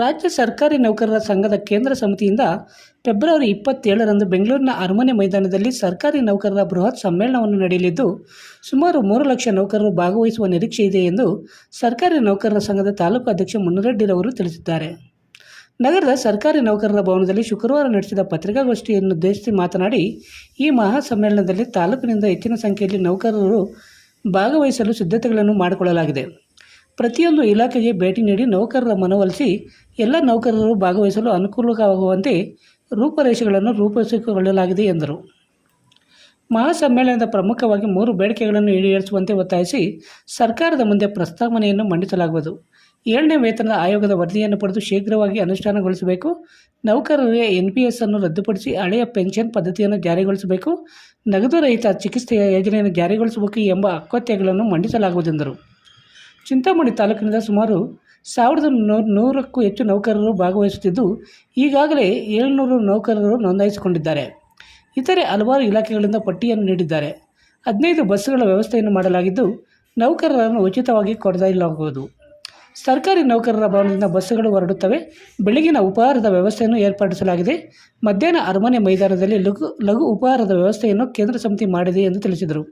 ರಾಜ್ಯ ಸರ್ಕಾರಿ ನೌಕರರ ಸಂಘದ ಕೇಂದ್ರ ಸಮಿತಿಯಿಂದ ಫೆಬ್ರವರಿ ಇಪ್ಪತ್ತೇಳರಂದು ಬೆಂಗಳೂರಿನ ಅರಮನೆ ಮೈದಾನದಲ್ಲಿ ಸರ್ಕಾರಿ ನೌಕರರ ಬೃಹತ್ ಸಮ್ಮೇಳನವನ್ನು ನಡೆಯಲಿದ್ದು, ಸುಮಾರು ಮೂರು ಲಕ್ಷ ನೌಕರರು ಭಾಗವಹಿಸುವ ನಿರೀಕ್ಷೆ ಇದೆ ಎಂದು ಸರ್ಕಾರಿ ನೌಕರರ ಸಂಘದ ತಾಲೂಕು ಅಧ್ಯಕ್ಷ ಮುನ್ನುರೆಡ್ಡಿರವರು ತಿಳಿಸಿದ್ದಾರೆ. ನಗರದ ಸರ್ಕಾರಿ ನೌಕರರ ಭವನದಲ್ಲಿ ಶುಕ್ರವಾರ ನಡೆಸಿದ ಪತ್ರಿಕಾಗೋಷ್ಠಿಯನ್ನು ಉದ್ದೇಶಿಸಿ ಮಾತನಾಡಿ, ಈ ಮಹಾ ಸಮ್ಮೇಳನದಲ್ಲಿ ತಾಲೂಕಿನಿಂದ ಹೆಚ್ಚಿನ ಸಂಖ್ಯೆಯಲ್ಲಿ ನೌಕರರು ಭಾಗವಹಿಸಲು ಸಿದ್ಧತೆಗಳನ್ನು ಮಾಡಿಕೊಳ್ಳಲಾಗಿದೆ. ಪ್ರತಿಯೊಂದು ಇಲಾಖೆಗೆ ಭೇಟಿ ನೀಡಿ ನೌಕರರ ಮನವೊಲಿಸಿ ಎಲ್ಲ ನೌಕರರು ಭಾಗವಹಿಸಲು ಅನುಕೂಲವಾಗುವಂತೆ ರೂಪರೇಷೆಗಳನ್ನು ರೂಪಿಸಿಕೊಳ್ಳಲಾಗಿದೆ ಎಂದರು. ಮಹಾಸಮ್ಮೇಳನದ ಪ್ರಮುಖವಾಗಿ ಮೂರು ಬೇಡಿಕೆಗಳನ್ನು ಈಡೇರಿಸುವಂತೆ ಒತ್ತಾಯಿಸಿ ಸರ್ಕಾರದ ಮುಂದೆ ಪ್ರಸ್ತಾವನೆಯನ್ನು ಮಂಡಿಸಲಾಗುವುದು. ಏಳನೇ ವೇತನ ಆಯೋಗದ ವರದಿಯನ್ನು ಪಡೆದು ಶೀಘ್ರವಾಗಿ ಅನುಷ್ಠಾನಗೊಳಿಸಬೇಕು. ನೌಕರರಿಗೆ ಎನ್ ಪಿ ಎಸ್ ಅನ್ನು ರದ್ದುಪಡಿಸಿ ಹಳೆಯ ಪೆನ್ಷನ್ ಪದ್ಧತಿಯನ್ನು ಜಾರಿಗೊಳಿಸಬೇಕು. ನಗದು ರಹಿತ ಚಿಕಿತ್ಸೆಯ ಯೋಜನೆಯನ್ನು ಜಾರಿಗೊಳಿಸಬೇಕು ಎಂಬ ಅಗತ್ಯಗಳನ್ನು ಮಂಡಿಸಲಾಗುವುದೆಂದರು ಚಿಂತಾಮಣಿ ತಾಲೂಕಿನಿಂದ ಸುಮಾರು ಸಾವಿರದ ನೂರಕ್ಕೂ ಹೆಚ್ಚು ನೌಕರರು ಭಾಗವಹಿಸುತ್ತಿದ್ದು, ಈಗಾಗಲೇ ಏಳ್ನೂರು ನೌಕರರು ನೋಂದಾಯಿಸಿಕೊಂಡಿದ್ದಾರೆ. ಇತರೆ ಹಲವಾರು ಇಲಾಖೆಗಳಿಂದ ಪಟ್ಟಿಯನ್ನು ನೀಡಿದ್ದಾರೆ. ಹದಿನೈದು ಬಸ್ಸುಗಳ ವ್ಯವಸ್ಥೆಯನ್ನು ಮಾಡಲಾಗಿದ್ದು, ನೌಕರರನ್ನು ಉಚಿತವಾಗಿ ಕೊಡಲಾಗುವುದು ಸರ್ಕಾರಿ ನೌಕರರ ಭವನದಿಂದ ಬಸ್ಸುಗಳು ಹೊರಡುತ್ತವೆ. ಬೆಳಗಿನ ಉಪಹಾರದ ವ್ಯವಸ್ಥೆಯನ್ನು ಏರ್ಪಡಿಸಲಾಗಿದೆ. ಮಧ್ಯಾಹ್ನ ಅರಮನೆ ಮೈದಾನದಲ್ಲಿ ಲಘು ಲಘು ಉಪಹಾರದ ವ್ಯವಸ್ಥೆಯನ್ನು ಕೇಂದ್ರ ಸಮಿತಿ ಮಾಡಿದೆ ಎಂದು ತಿಳಿಸಿದರು.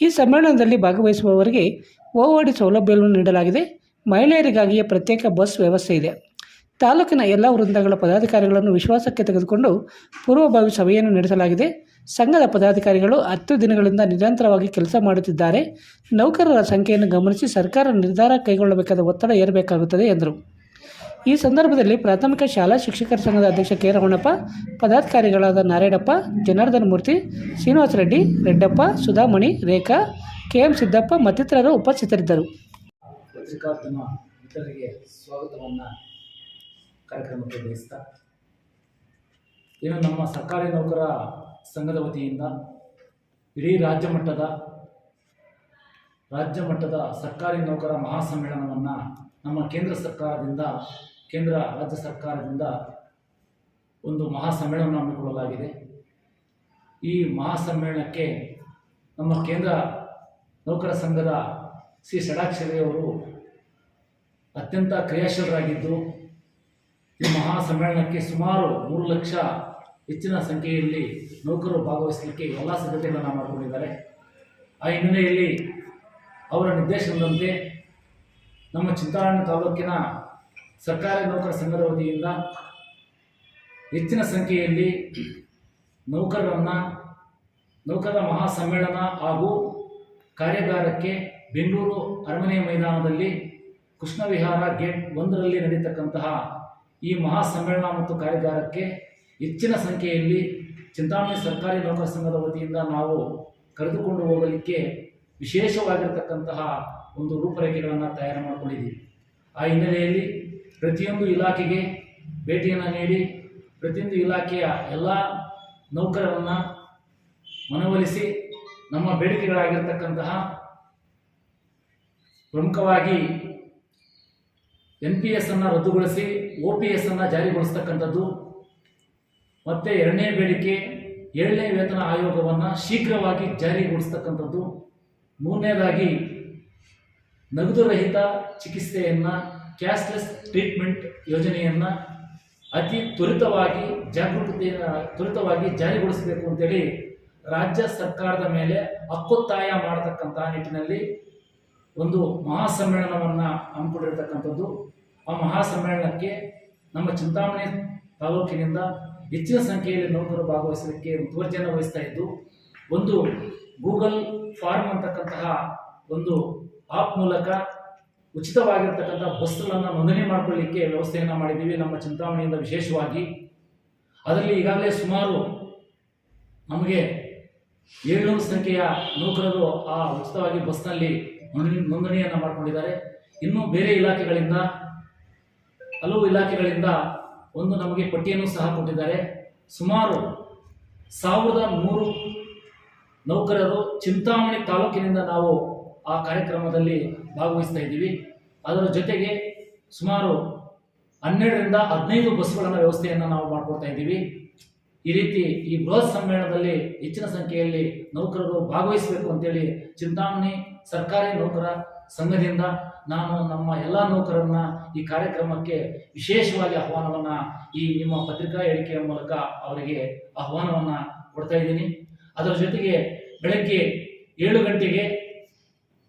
ಈ ಸಮ್ಮೇಳನದಲ್ಲಿ ಭಾಗವಹಿಸುವವರಿಗೆ ಓವಾಡಿ ಸೌಲಭ್ಯವನ್ನು ನೀಡಲಾಗಿದೆ. ಮಹಿಳೆಯರಿಗಾಗಿಯೇ ಪ್ರತ್ಯೇಕ ಬಸ್ ವ್ಯವಸ್ಥೆ ಇದೆ. ತಾಲೂಕಿನ ಎಲ್ಲ ವೃಂದಗಳ ಪದಾಧಿಕಾರಿಗಳನ್ನು ವಿಶ್ವಾಸಕ್ಕೆ ತೆಗೆದುಕೊಂಡು ಪೂರ್ವಭಾವಿ ಸಭೆಯನ್ನು ನಡೆಸಲಾಗಿದೆ. ಸಂಘದ ಪದಾಧಿಕಾರಿಗಳು ಹತ್ತು ದಿನಗಳಿಂದ ನಿರಂತರವಾಗಿ ಕೆಲಸ ಮಾಡುತ್ತಿದ್ದಾರೆ. ನೌಕರರ ಸಂಖ್ಯೆಯನ್ನು ಗಮನಿಸಿ ಸರ್ಕಾರ ನಿರ್ಧಾರ ಕೈಗೊಳ್ಳಬೇಕಾದ ಒತ್ತಡ ಏರಬೇಕಾಗುತ್ತದೆ, ಎಂದರು. ಈ ಸಂದರ್ಭದಲ್ಲಿ ಪ್ರಾಥಮಿಕ ಶಾಲಾ ಶಿಕ್ಷಕರ ಸಂಘದ ಅಧ್ಯಕ್ಷ ಕೆ. ರಮಣಪ್ಪ, ಪದಾಧಿಕಾರಿಗಳಾದ ನಾರಾಯಣಪ್ಪ, ಜನಾರ್ದನ ಮೂರ್ತಿ, ಶ್ರೀನಿವಾಸ ರೆಡ್ಡಿ, ರೆಡ್ಡಪ್ಪ, ಸುಧಾಮಣಿ, ರೇಖಾ ಕೆ ಎಂ ಸಿದ್ದಪ್ಪ ಮತ್ತಿತರರು ಉಪಸ್ಥಿತರಿದ್ದರು. ಇನ್ನು ಮಿತ್ರರಿಗೆ ಸ್ವಾಗತವನ್ನು ಕಾರ್ಯಕ್ರಮಕ್ಕೆ ಏನು ನಮ್ಮ ಸರ್ಕಾರಿ ನೌಕರ ಸಂಘದ ವತಿಯಿಂದ ಇಡೀ ರಾಜ್ಯ ಮಟ್ಟದ ರಾಜ್ಯ ಮಟ್ಟದ ಸರ್ಕಾರಿ ನೌಕರ ಮಹಾಸಮ್ಮೇಳನವನ್ನು ನಮ್ಮ ಕೇಂದ್ರ ಸರ್ಕಾರದಿಂದ, ಕೇಂದ್ರ ರಾಜ್ಯ ಸರ್ಕಾರದಿಂದ ಒಂದು ಮಹಾಸಮ್ಮೇಳನ ಹಮ್ಮಿಕೊಳ್ಳಲಾಗಿದೆ. ಈ ಮಹಾಸಮ್ಮೇಳನಕ್ಕೆ ನಮ್ಮ ಕೇಂದ್ರ ನೌಕರ ಸಂಘದ ಸಿ ಷಡಾಕ್ಷರಿಯವರು ಅತ್ಯಂತ ಕ್ರಿಯಾಶೀಲರಾಗಿದ್ದು, ಈ ಮಹಾ ಸಮ್ಮೇಳನಕ್ಕೆ ಸುಮಾರು ಮೂರು ಲಕ್ಷ ಹೆಚ್ಚಿನ ಸಂಖ್ಯೆಯಲ್ಲಿ ನೌಕರರು ಭಾಗವಹಿಸಲಿಕ್ಕೆ ಎಲ್ಲ ಸಿದ್ಧತೆಗಳನ್ನು ಮಾಡಿಕೊಂಡಿದ್ದಾರೆ. ಆ ಹಿನ್ನೆಲೆಯಲ್ಲಿ ಅವರ ನಿರ್ದೇಶನದಂತೆ ನಮ್ಮ ಚಿಂತಾರಣ ತಾಲೂಕಿನ ಸರ್ಕಾರಿ ನೌಕರ ಸಂಘದ ವತಿಯಿಂದ ಹೆಚ್ಚಿನ ಸಂಖ್ಯೆಯಲ್ಲಿ ನೌಕರರನ್ನು, ನೌಕರರ ಮಹಾ ಸಮ್ಮೇಳನ ಹಾಗೂ ಕಾರ್ಯಾಗಾರಕ್ಕೆ ಬೆಂಗಳೂರು ಅರಮನೆ ಮೈದಾನದಲ್ಲಿ ಕೃಷ್ಣ ವಿಹಾರ ಗೇಟ್ ಒಂದರಲ್ಲಿ ನಡೀತಕ್ಕಂತಹ ಈ ಮಹಾ ಸಮ್ಮೇಳನ ಮತ್ತು ಕಾರ್ಯಾಗಾರಕ್ಕೆ ಹೆಚ್ಚಿನ ಸಂಖ್ಯೆಯಲ್ಲಿ ಚಿಂತಾಮಣಿ ಸರ್ಕಾರಿ ನೌಕರ ಸಂಘದ ವತಿಯಿಂದ ನಾವು ಕರೆದುಕೊಂಡು ಹೋಗಲಿಕ್ಕೆ ವಿಶೇಷವಾಗಿರತಕ್ಕಂತಹ ಒಂದು ರೂಪರೇಖೆಗಳನ್ನು ತಯಾರು ಮಾಡಿಕೊಂಡಿದ್ದೀವಿ. ಆ ಹಿನ್ನೆಲೆಯಲ್ಲಿ ಪ್ರತಿಯೊಂದು ಇಲಾಖೆಗೆ ಭೇಟಿಯನ್ನು ನೀಡಿ ಪ್ರತಿಯೊಂದು ಇಲಾಖೆಯ ಎಲ್ಲ ನೌಕರರನ್ನು ಮನವೊಲಿಸಿ ನಮ್ಮ ಬೇಡಿಕೆಗಳಾಗಿರ್ತಕ್ಕಂತಹ ಪ್ರಮುಖವಾಗಿ ಎನ್ ಪಿ ಎಸ್ ಅನ್ನು ರದ್ದುಗೊಳಿಸಿ ಒ ಪಿ ಎಸ್ ಅನ್ನು ಜಾರಿಗೊಳಿಸ್ತಕ್ಕಂಥದ್ದು. ಮತ್ತು ಎರಡನೇ ಬೇಡಿಕೆ, ಏಳನೇ ವೇತನ ಆಯೋಗವನ್ನು ಶೀಘ್ರವಾಗಿ ಜಾರಿಗೊಳಿಸ್ತಕ್ಕಂಥದ್ದು. ಮೂರನೇದಾಗಿ, ನಗದು ರಹಿತ ಚಿಕಿತ್ಸೆಯನ್ನು, ಕ್ಯಾಶ್ಲೆಸ್ ಟ್ರೀಟ್ಮೆಂಟ್ ಯೋಜನೆಯನ್ನು ಅತಿ ತ್ವರಿತವಾಗಿ ಜಾಗೃತಿ ತ್ವರಿತವಾಗಿ ಜಾರಿಗೊಳಿಸಬೇಕು ಅಂತೇಳಿ ರಾಜ್ಯ ಸರ್ಕಾರದ ಮೇಲೆ ಹಕ್ಕೊತ್ತಾಯ ಮಾಡತಕ್ಕಂಥ ನಿಟ್ಟಿನಲ್ಲಿ ಒಂದು ಮಹಾಸಮ್ಮೇಳನವನ್ನು ಹಮ್ಮಿಕೊಂಡಿರ್ತಕ್ಕಂಥದ್ದು. ಆ ಮಹಾಸಮ್ಮೇಳನಕ್ಕೆ ನಮ್ಮ ಚಿಂತಾಮಣಿ ತಾಲೂಕಿನಿಂದ ಹೆಚ್ಚಿನ ಸಂಖ್ಯೆಯಲ್ಲಿ ನೌಕರರು ಭಾಗವಹಿಸಲಿಕ್ಕೆ ಮುತುವರ್ಜಿಯನ್ನು ವಹಿಸ್ತಾ ಇದ್ದು, ಒಂದು ಗೂಗಲ್ ಫಾರ್ಮ್ ಅಂತಕ್ಕಂತಹ ಒಂದು ಆಪ್ ಮೂಲಕ ಉಚಿತವಾಗಿರ್ತಕ್ಕಂಥ ಬಸ್ಗಳನ್ನು ನೋಂದಣಿ ಮಾಡಿಕೊಳ್ಳಿಕ್ಕೆ ವ್ಯವಸ್ಥೆಯನ್ನು ಮಾಡಿದ್ದೀವಿ ನಮ್ಮ ಚಿಂತಾಮಣಿಯಿಂದ ವಿಶೇಷವಾಗಿ. ಅದರಲ್ಲಿ ಈಗಾಗಲೇ ಸುಮಾರು ನಮಗೆ ಏಳ್ನೂರು ಸಂಖ್ಯೆಯ ನೌಕರರು ಆ ಉಚಿತವಾಗಿ ಬಸ್ನಲ್ಲಿ ನೋಂದಣಿ, ನೋಂದಣಿಯನ್ನು ಮಾಡಿಕೊಂಡಿದ್ದಾರೆ. ಇನ್ನು ಬೇರೆ ಇಲಾಖೆಗಳಿಂದ, ಹಲವು ಇಲಾಖೆಗಳಿಂದ ಒಂದು ನಮಗೆ ಪಟ್ಟಿಯನ್ನು ಸಹ ಕೊಟ್ಟಿದ್ದಾರೆ. ಸುಮಾರು ಸಾವಿರದ ನೂರು ನೌಕರರು ಚಿಂತಾಮಣಿ ತಾಲೂಕಿನಿಂದ ನಾವು ಆ ಕಾರ್ಯಕ್ರಮದಲ್ಲಿ ಭಾಗವಹಿಸ್ತಾ ಇದ್ದೀವಿ. ಅದರ ಜೊತೆಗೆ ಸುಮಾರು ಹನ್ನೆರಡರಿಂದ ಹದಿನೈದು ಬಸ್ಗಳನ್ನು ವ್ಯವಸ್ಥೆಯನ್ನು ನಾವು ಮಾಡಿಕೊಡ್ತಾ ಇದ್ದೀವಿ. ಈ ರೀತಿ ಈ ಬೃಹತ್ ಸಮ್ಮೇಳನದಲ್ಲಿ ಹೆಚ್ಚಿನ ಸಂಖ್ಯೆಯಲ್ಲಿ ನೌಕರರು ಭಾಗವಹಿಸಬೇಕು ಅಂತೇಳಿ ಚಿಂತಾಮಣಿ ಸರ್ಕಾರಿ ನೌಕರ ಸಂಘದಿಂದ ನಾನು ನಮ್ಮ ಎಲ್ಲ ನೌಕರರನ್ನ ಈ ಕಾರ್ಯಕ್ರಮಕ್ಕೆ ವಿಶೇಷವಾಗಿ ಆಹ್ವಾನವನ್ನ ಈ ನಿಮ್ಮ ಪತ್ರಿಕಾ ಹೇಳಿಕೆಯ ಮೂಲಕ ಅವರಿಗೆ ಆಹ್ವಾನವನ್ನ ಕೊಡ್ತಾ ಇದ್ದೀನಿ. ಅದರ ಜೊತೆಗೆ ಬೆಳಗ್ಗೆ ಏಳು ಗಂಟೆಗೆ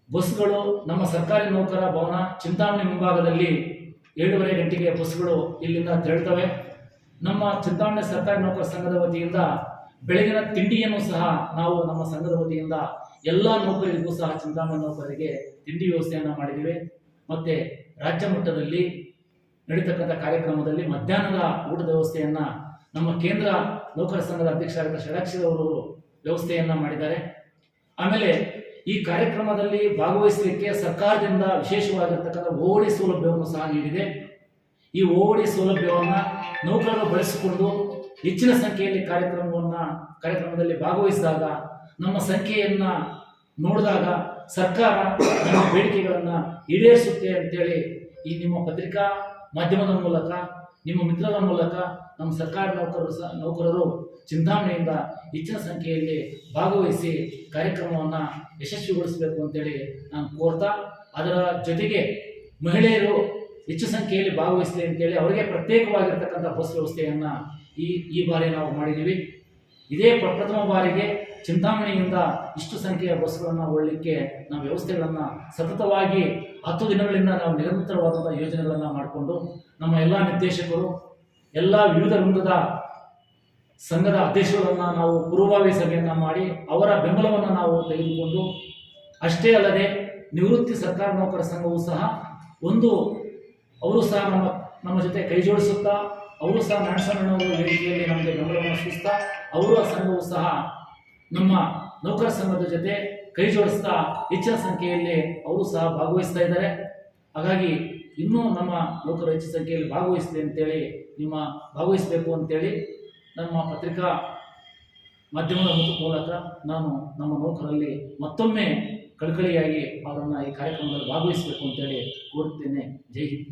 ಬಸ್ಗಳು ನಮ್ಮ ಸರ್ಕಾರಿ ನೌಕರ ಭವನ ಚಿಂತಾಮಣಿ ಮುಂಭಾಗದಲ್ಲಿ ಏಳುವರೆ ಗಂಟೆಗೆ ಬಸ್ಗಳು ಇಲ್ಲಿಂದ ತೆರಳ್ತವೆ. ನಮ್ಮ ಚಿಂತಾಮಣಿ ಸರ್ಕಾರಿ ನೌಕರ ಸಂಘದ ವತಿಯಿಂದ ಬೆಳಗಿನ ತಿಂಡಿಯನ್ನು ಸಹ ನಾವು ನಮ್ಮ ಸಂಘದ ವತಿಯಿಂದ ಎಲ್ಲ ನೌಕರರಿಗೂ ಸಹ ಚಿಂತಾಮಣಿ ನೌಕರರಿಗೆ ತಿಂಡಿ ವ್ಯವಸ್ಥೆಯನ್ನು ಮಾಡಿದ್ದೀವಿ. ಮತ್ತೆ ರಾಜ್ಯ ಮಟ್ಟದಲ್ಲಿ ನಡೀತಕ್ಕಂಥ ಕಾರ್ಯಕ್ರಮದಲ್ಲಿ ಮಧ್ಯಾಹ್ನದ ಊಟದ ವ್ಯವಸ್ಥೆಯನ್ನ ನಮ್ಮ ಕೇಂದ್ರ ನೌಕರ ಸಂಘದ ಅಧ್ಯಕ್ಷರಾದ ಅವರು ವ್ಯವಸ್ಥೆಯನ್ನ ಮಾಡಿದ್ದಾರೆ. ಆಮೇಲೆ ಈ ಕಾರ್ಯಕ್ರಮದಲ್ಲಿ ಭಾಗವಹಿಸಲಿಕ್ಕೆ ಸರ್ಕಾರದಿಂದ ವಿಶೇಷವಾಗಿರ್ತಕ್ಕಂಥ ಓಡಿ ಸೌಲಭ್ಯವನ್ನು ಸಹ ನೀಡಿದೆ. ಈ ಓಡಿ ಸೌಲಭ್ಯವನ್ನು ನೌಕರರು ಬಳಸಿಕೊಂಡು ಹೆಚ್ಚಿನ ಸಂಖ್ಯೆಯಲ್ಲಿ ಕಾರ್ಯಕ್ರಮವನ್ನು, ಕಾರ್ಯಕ್ರಮದಲ್ಲಿ ಭಾಗವಹಿಸಿದಾಗ, ನಮ್ಮ ಸಂಖ್ಯೆಯನ್ನು ನೋಡಿದಾಗ ಸರ್ಕಾರ ನಮ್ಮ ಬೇಡಿಕೆಗಳನ್ನು ಈಡೇರಿಸುತ್ತೆ ಅಂತೇಳಿ ಈ ನಿಮ್ಮ ಪತ್ರಿಕಾ ಮಾಧ್ಯಮದ ಮೂಲಕ, ನಿಮ್ಮ ಮಿತ್ರರ ಮೂಲಕ ನಮ್ಮ ಸರ್ಕಾರಿ ನೌಕರರು ಸಹ, ನೌಕರರು ಚಿಂತಾಮಣೆಯಿಂದ ಹೆಚ್ಚಿನ ಸಂಖ್ಯೆಯಲ್ಲಿ ಭಾಗವಹಿಸಿ ಕಾರ್ಯಕ್ರಮವನ್ನು ಯಶಸ್ವಿಗೊಳಿಸಬೇಕು ಅಂತೇಳಿ ನಾನು ಕೋರ್ತಾ, ಅದರ ಜೊತೆಗೆ ಮಹಿಳೆಯರು ಹೆಚ್ಚು ಸಂಖ್ಯೆಯಲ್ಲಿ ಭಾಗವಹಿಸಲಿ ಅಂತೇಳಿ ಅವರಿಗೆ ಪ್ರತ್ಯೇಕವಾಗಿರ್ತಕ್ಕಂಥ ಬಸ್ ವ್ಯವಸ್ಥೆಯನ್ನು ಈ ಈ ಬಾರಿ ನಾವು ಮಾಡಿದ್ದೀವಿ. ಇದೇ ಪ್ರಪ್ರಥಮ ಬಾರಿಗೆ ಚಿಂತಾಮಣಿಯಿಂದ ಇಷ್ಟು ಸಂಖ್ಯೆಯ ಬಸ್ಗಳನ್ನು ಓಡಲಿಕ್ಕೆ ನಾವು ವ್ಯವಸ್ಥೆಗಳನ್ನು ಸತತವಾಗಿ ಹತ್ತು ದಿನಗಳಿಂದ ನಾವು ನಿರಂತರವಾದಂಥ ಯೋಜನೆಗಳನ್ನು ಮಾಡಿಕೊಂಡು ನಮ್ಮ ಎಲ್ಲ ನಿರ್ದೇಶಕರು, ಎಲ್ಲ ವಿವಿಧ ವೃಂದದ ಸಂಘದ ಅಧ್ಯಕ್ಷರುಗಳನ್ನು ನಾವು ಪೂರ್ವಭಾವಿ ಸಭೆಯನ್ನು ಮಾಡಿ ಅವರ ಬೆಂಬಲವನ್ನು ನಾವು ತೆಗೆದುಕೊಂಡು, ಅಷ್ಟೇ ಅಲ್ಲದೆ ನಿವೃತ್ತಿ ಸರ್ಕಾರ ನೌಕರ ಸಂಘವು ಸಹ ಒಂದು ಅವರು ಸಹ ನಮ್ಮ ನಮ್ಮ ಜೊತೆ ಕೈ ಜೋಡಿಸುತ್ತಾ, ಅವರು ಸಹ ನಾಡಸಣ್ಣನವರು ವೇದಿಕೆಯಲ್ಲಿ ನಮಗೆ ಬೆಂಬಲವನ್ನು ಸೂಚಿಸ್ತಾ ಅವರು ಸಂಘವು ಸಹ ನಮ್ಮ ನೌಕರ ಸಂಘದ ಜೊತೆ ಕೈ ಜೋಡಿಸ್ತಾ ಹೆಚ್ಚಿನ ಸಂಖ್ಯೆಯಲ್ಲಿ ಅವರು ಸಹ ಭಾಗವಹಿಸ್ತಾ ಇದ್ದಾರೆ. ಹಾಗಾಗಿ ಇನ್ನೂ ನಮ್ಮ ನೌಕರರು ಹೆಚ್ಚಿನ ಸಂಖ್ಯೆಯಲ್ಲಿ ಭಾಗವಹಿಸಲಿ ಅಂತೇಳಿ, ನಿಮ್ಮ ಭಾಗವಹಿಸಬೇಕು ಅಂತೇಳಿ ನಮ್ಮ ಪತ್ರಿಕಾ ಮಾಧ್ಯಮದ ಮೂಲಕ ನಾನು ನಮ್ಮ ನೌಕರಲ್ಲಿ ಮತ್ತೊಮ್ಮೆ ಕಳಕಳಿಯಾಗಿ ಅವರನ್ನು ಈ ಕಾರ್ಯಕ್ರಮದಲ್ಲಿ ಭಾಗವಹಿಸಬೇಕು ಅಂತೇಳಿ ಕೋರುತ್ತೇನೆ. ಜೈ ಹಿಂದ್.